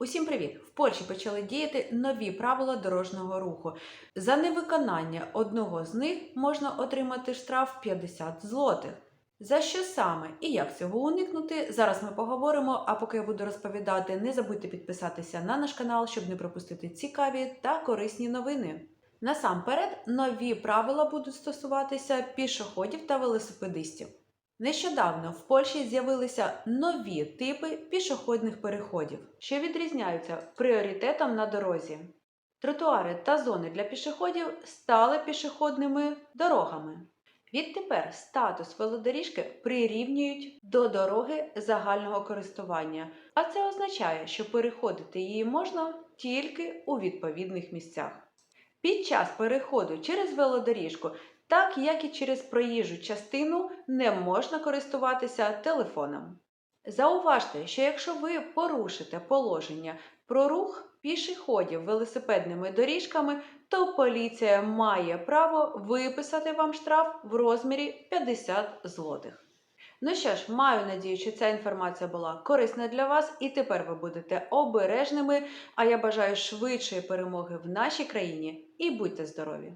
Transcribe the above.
Усім привіт! В Польщі почали діяти нові правила дорожнього руху. За невиконання одного з них можна отримати штраф 50 злотих. За що саме і як цього уникнути? Зараз ми поговоримо. А поки я буду розповідати, не забудьте підписатися на наш канал, щоб не пропустити цікаві та корисні новини. Насамперед, нові правила будуть стосуватися пішоходів та велосипедистів. Нещодавно в Польщі з'явилися нові типи пішохідних переходів, що відрізняються пріоритетом на дорозі. Тротуари та зони для пішоходів стали пішохідними дорогами. Відтепер статус велодоріжки прирівнюють до дороги загального користування, а це означає, що переходити її можна тільки у відповідних місцях. Під час переходу через велодоріжку так як і через проїжджу частину не можна користуватися телефоном. Зауважте, що якщо ви порушите положення про рух пішоходів велосипедними доріжками, то поліція має право виписати вам штраф в розмірі 50 злотих. Ну що ж, маю надію, що ця інформація була корисна для вас, і тепер ви будете обережними. А я бажаю швидшої перемоги в нашій країні і будьте здорові!